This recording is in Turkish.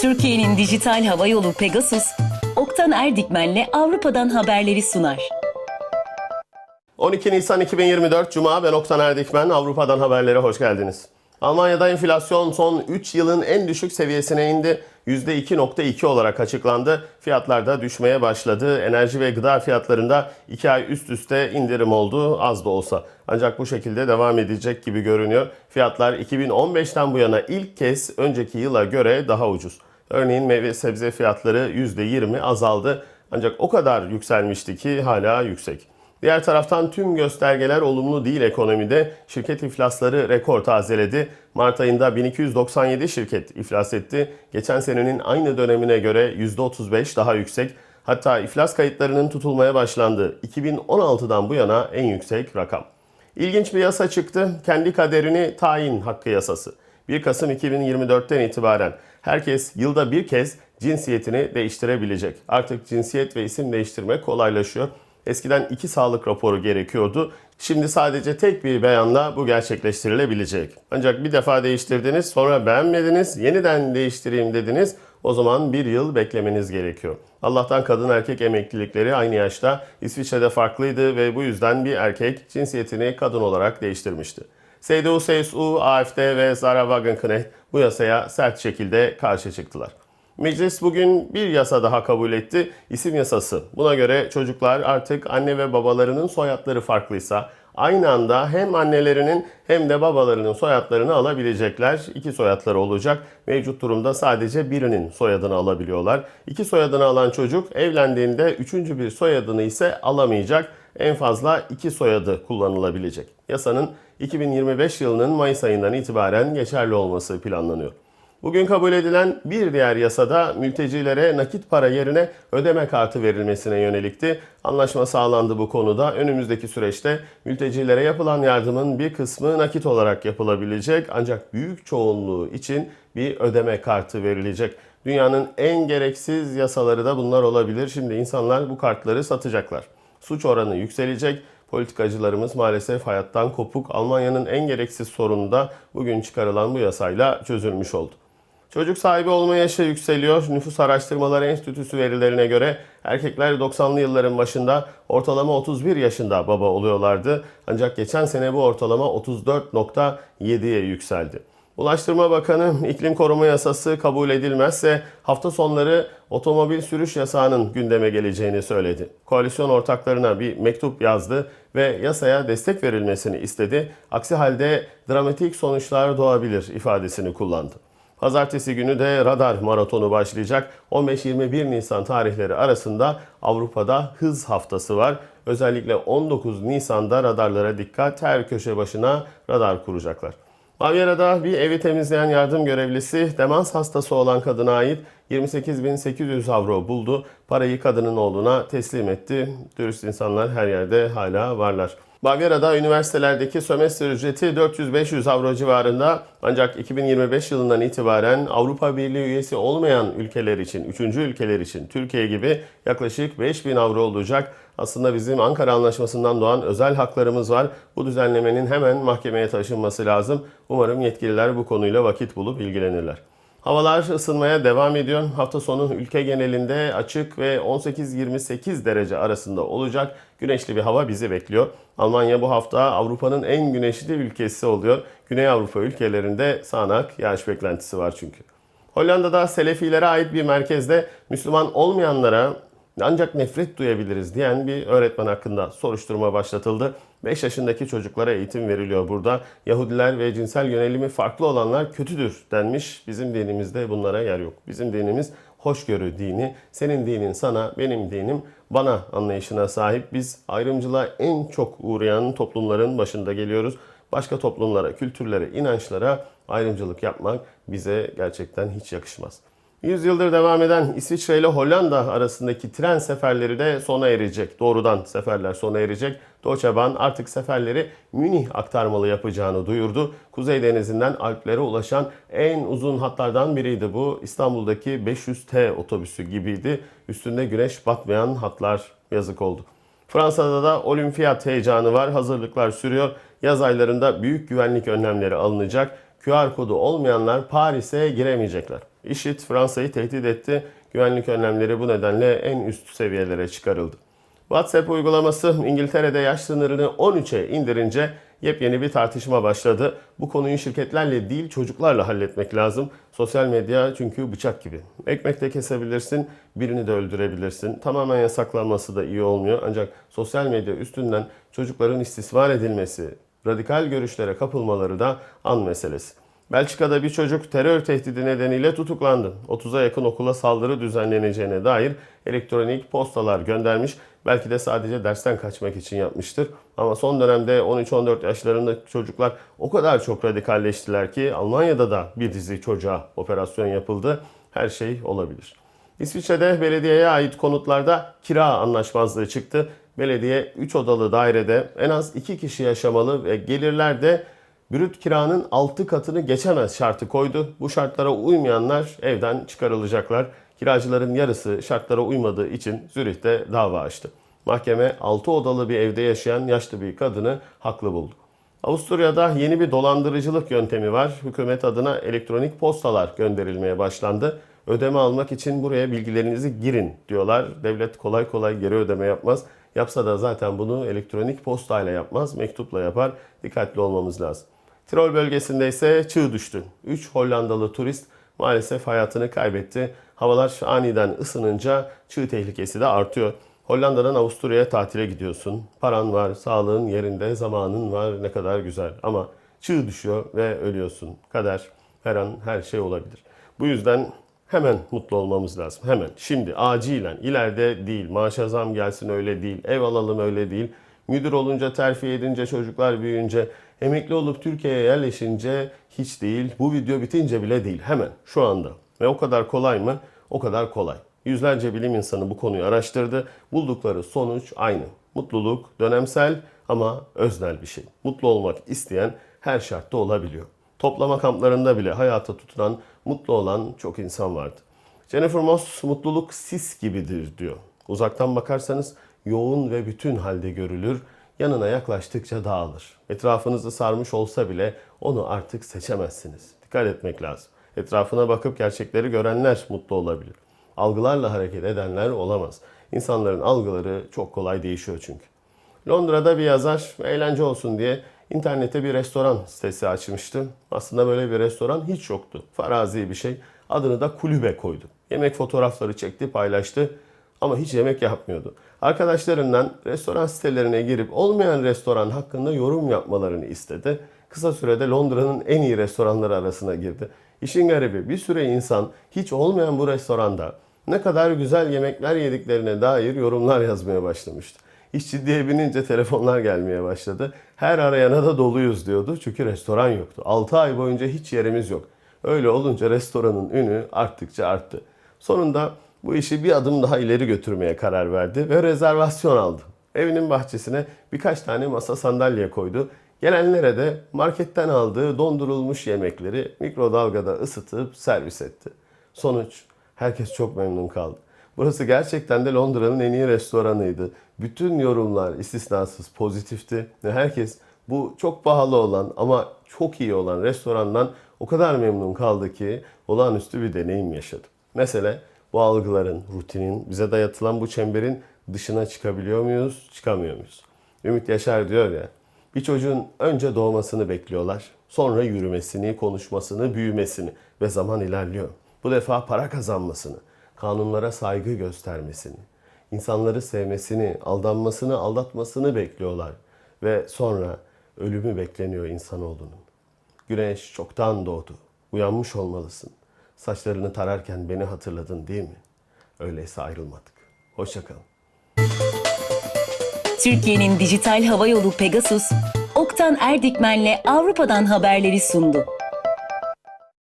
Türkiye'nin dijital hava yolu Pegasus, Oktan Erdikmen'le Avrupa'dan haberleri sunar. 12 Nisan 2024 Cuma ben Oktan Erdikmen Avrupa'dan haberlere hoş geldiniz. Almanya'da enflasyon son 3 yılın en düşük seviyesine indi. %2.2 olarak açıklandı. Fiyatlar da düşmeye başladı. Enerji ve gıda fiyatlarında 2 ay üst üste indirim oldu az da olsa. Ancak bu şekilde devam edecek gibi görünüyor. Fiyatlar 2015'ten bu yana ilk kez önceki yıla göre daha ucuz. Örneğin meyve sebze fiyatları %20 azaldı. Ancak o kadar yükselmişti ki hala yüksek. Diğer taraftan tüm göstergeler olumlu değil ekonomide. Şirket iflasları rekor tazeledi. Mart ayında 1297 şirket iflas etti. Geçen senenin aynı dönemine göre %35 daha yüksek. Hatta iflas kayıtlarının tutulmaya başlandı. 2016'dan bu yana en yüksek rakam. İlginç bir yasa çıktı. Kendi kaderini tayin hakkı yasası. 1 Kasım 2024'ten itibaren herkes yılda bir kez cinsiyetini değiştirebilecek. Artık cinsiyet ve isim değiştirmek kolaylaşıyor. Eskiden iki sağlık raporu gerekiyordu. Şimdi sadece tek bir beyanla bu gerçekleştirilebilecek. Ancak bir defa değiştirdiniz, sonra beğenmediniz, yeniden değiştireyim dediniz. O zaman bir yıl beklemeniz gerekiyor. Allah'tan kadın erkek emeklilikleri aynı yaşta İsviçre'de farklıydı ve bu yüzden bir erkek cinsiyetini kadın olarak değiştirmişti. CDU, CSU, AFD ve Zara Wagenknecht bu yasaya sert şekilde karşı çıktılar. Meclis bugün bir yasa daha kabul etti. İsim yasası. Buna göre çocuklar artık anne ve babalarının soyadları farklıysa aynı anda hem annelerinin hem de babalarının soyadlarını alabilecekler. İki soyadları olacak. Mevcut durumda sadece birinin soyadını alabiliyorlar. İki soyadını alan çocuk evlendiğinde üçüncü bir soyadını ise alamayacak. En fazla iki soyadı kullanılabilecek. Yasanın 2025 yılının Mayıs ayından itibaren geçerli olması planlanıyor. Bugün kabul edilen bir diğer yasada mültecilere nakit para yerine ödeme kartı verilmesine yönelikti. Anlaşma sağlandı bu konuda. Önümüzdeki süreçte mültecilere yapılan yardımın bir kısmı nakit olarak yapılabilecek ancak büyük çoğunluğu için bir ödeme kartı verilecek. Dünyanın en gereksiz yasaları da bunlar olabilir. Şimdi insanlar bu kartları satacaklar. Suç oranı yükselecek. Politikacılarımız maalesef hayattan kopuk. Almanya'nın en gereksiz sorunu da bugün çıkarılan bu yasayla çözülmüş oldu. Çocuk sahibi olma yaşı yükseliyor. Nüfus Araştırmaları Enstitüsü verilerine göre erkekler 90'lı yılların başında ortalama 31 yaşında baba oluyorlardı. Ancak geçen sene bu ortalama 34.7'ye yükseldi. Ulaştırma Bakanı iklim koruma yasası kabul edilmezse hafta sonları otomobil sürüş yasağının gündeme geleceğini söyledi. Koalisyon ortaklarına bir mektup yazdı ve yasaya destek verilmesini istedi. Aksi halde dramatik sonuçlar doğabilir ifadesini kullandı. Pazartesi günü de radar maratonu başlayacak. 15-21 Nisan tarihleri arasında Avrupa'da hız haftası var. Özellikle 19 Nisan'da radarlara dikkat her köşe başına radar kuracaklar. Bavyera'da bir evi temizleyen yardım görevlisi demans hastası olan kadına ait 28.800 avro buldu. Parayı kadının oğluna teslim etti. Dürüst insanlar her yerde hala varlar. Bavyera'da üniversitelerdeki sömestr ücreti 400-500 avro civarında ancak 2025 yılından itibaren Avrupa Birliği üyesi olmayan ülkeler için, üçüncü ülkeler için Türkiye gibi yaklaşık 5000 avro olacak. Aslında bizim Ankara Anlaşması'ndan doğan özel haklarımız var. Bu düzenlemenin hemen mahkemeye taşınması lazım. Umarım yetkililer bu konuyla vakit bulup ilgilenirler. Havalar ısınmaya devam ediyor. Hafta sonu ülke genelinde açık ve 18-28 derece arasında olacak güneşli bir hava bizi bekliyor. Almanya bu hafta Avrupa'nın en güneşli ülkesi oluyor. Güney Avrupa ülkelerinde sağanak yağış beklentisi var çünkü. Hollanda'da Selefilere ait bir merkezde Müslüman olmayanlara ancak nefret duyabiliriz diyen bir öğretmen hakkında soruşturma başlatıldı. 5 yaşındaki çocuklara eğitim veriliyor burada. Yahudiler ve cinsel yönelimi farklı olanlar kötüdür denmiş. Bizim dinimizde bunlara yer yok. Bizim dinimiz hoşgörü dini. Senin dinin sana, benim dinim bana anlayışına sahip. Biz ayrımcılığa en çok uğrayan toplumların başında geliyoruz. Başka toplumlara, kültürlere, inançlara ayrımcılık yapmak bize gerçekten hiç yakışmaz. 100 yıldır devam eden İsviçre ile Hollanda arasındaki tren seferleri de sona erecek. Doğrudan seferler sona erecek. Deutsche Bahn artık seferleri Münih aktarmalı yapacağını duyurdu. Kuzey Denizi'nden Alplere ulaşan en uzun hatlardan biriydi bu. İstanbul'daki 500T otobüsü gibiydi. Üstünde güneş batmayan hatlar yazık oldu. Fransa'da da olimpiyat heyecanı var. Hazırlıklar sürüyor. Yaz aylarında büyük güvenlik önlemleri alınacak. QR kodu olmayanlar Paris'e giremeyecekler. IŞİD Fransa'yı tehdit etti. Güvenlik önlemleri bu nedenle en üst seviyelere çıkarıldı. WhatsApp uygulaması İngiltere'de yaş sınırını 13'e indirince yepyeni bir tartışma başladı. Bu konuyu şirketlerle değil çocuklarla halletmek lazım. Sosyal medya çünkü bıçak gibi. Ekmekte kesebilirsin, birini de öldürebilirsin. Tamamen yasaklanması da iyi olmuyor. Ancak sosyal medya üstünden çocukların istismar edilmesi, radikal görüşlere kapılmaları da an meselesi. Belçika'da bir çocuk terör tehdidi nedeniyle tutuklandı. 30'a yakın okula saldırı düzenleneceğine dair elektronik postalar göndermiş. Belki de sadece dersten kaçmak için yapmıştır. Ama son dönemde 13-14 yaşlarındaki çocuklar o kadar çok radikalleştiler ki Almanya'da da bir dizi çocuğa operasyon yapıldı. Her şey olabilir. İsviçre'de belediyeye ait konutlarda kira anlaşmazlığı çıktı. Belediye 3 odalı dairede en az 2 kişi yaşamalı ve gelirler de brüt kiranın 6 katını geçemez şartı koydu. Bu şartlara uymayanlar evden çıkarılacaklar. Kiracıların yarısı şartlara uymadığı için Zürih'te dava açtı. Mahkeme 6 odalı bir evde yaşayan yaşlı bir kadını haklı buldu. Avusturya'da yeni bir dolandırıcılık yöntemi var. Hükümet adına elektronik postalar gönderilmeye başlandı. Ödeme almak için buraya bilgilerinizi girin diyorlar. Devlet kolay kolay geri ödeme yapmaz. Yapsa da zaten bunu elektronik postayla yapmaz, mektupla yapar. Dikkatli olmamız lazım. Tirol bölgesinde ise çığ düştü. 3 Hollandalı turist maalesef hayatını kaybetti. Havalar aniden ısınınca çığ tehlikesi de artıyor. Hollanda'dan Avusturya'ya tatile gidiyorsun. Paran var, sağlığın yerinde, zamanın var. Ne kadar güzel. Ama çığ düşüyor ve ölüyorsun. Kader her an her şey olabilir. Bu yüzden hemen mutlu olmamız lazım. Hemen. Şimdi acilen. ileride değil. Maaşa zam gelsin öyle değil. Ev alalım öyle değil. Müdür olunca, terfi edince, çocuklar büyüyünce, emekli olup Türkiye'ye yerleşince hiç değil. Bu video bitince bile değil. Hemen şu anda. Ve o kadar kolay mı? O kadar kolay. Yüzlerce bilim insanı bu konuyu araştırdı. Buldukları sonuç aynı. Mutluluk dönemsel ama öznel bir şey. Mutlu olmak isteyen her şartta olabiliyor. Toplama kamplarında bile hayata tutunan, mutlu olan çok insan vardı. Jennifer Moss mutluluk sis gibidir diyor. Uzaktan bakarsanız yoğun ve bütün halde görülür. Yanına yaklaştıkça dağılır. Etrafınızı sarmış olsa bile onu artık seçemezsiniz. Dikkat etmek lazım. Etrafına bakıp gerçekleri görenler mutlu olabilir. Algılarla hareket edenler olamaz. İnsanların algıları çok kolay değişiyor çünkü. Londra'da bir yazar eğlence olsun diye internete bir restoran sitesi açmıştı. Aslında böyle bir restoran hiç yoktu. Farazi bir şey. Adını da kulübe koydu. Yemek fotoğrafları çekti, paylaştı ama hiç yemek yapmıyordu. Arkadaşlarından restoran sitelerine girip olmayan restoran hakkında yorum yapmalarını istedi. Kısa sürede Londra'nın en iyi restoranları arasına girdi. İşin garibi bir süre insan hiç olmayan bu restoranda ne kadar güzel yemekler yediklerine dair yorumlar yazmaya başlamıştı. İş ciddiye binince telefonlar gelmeye başladı. Her arayana da doluyuz diyordu çünkü restoran yoktu. 6 ay boyunca hiç yerimiz yok. Öyle olunca restoranın ünü arttıkça arttı. Sonunda bu işi bir adım daha ileri götürmeye karar verdi ve rezervasyon aldı. Evinin bahçesine birkaç tane masa sandalye koydu. Gelenlere de marketten aldığı dondurulmuş yemekleri mikrodalgada ısıtıp servis etti. Sonuç herkes çok memnun kaldı. Burası gerçekten de Londra'nın en iyi restoranıydı. Bütün yorumlar istisnasız pozitifti ve herkes bu çok pahalı olan ama çok iyi olan restorandan o kadar memnun kaldı ki olağanüstü bir deneyim yaşadı. Mesele bu algıların, rutinin, bize dayatılan bu çemberin dışına çıkabiliyor muyuz, çıkamıyor muyuz? Ümit Yaşar diyor ya, bir çocuğun önce doğmasını bekliyorlar, sonra yürümesini, konuşmasını, büyümesini ve zaman ilerliyor. Bu defa para kazanmasını, kanunlara saygı göstermesini, insanları sevmesini, aldanmasını, aldatmasını bekliyorlar. Ve sonra ölümü bekleniyor insanoğlunun. Güneş çoktan doğdu. Uyanmış olmalısın. Saçlarını tararken beni hatırladın değil mi? Öyleyse ayrılmadık. Hoşçakalın. Türkiye'nin dijital havayolu Pegasus, Oktan Erdikmen'le Avrupa'dan haberleri sundu.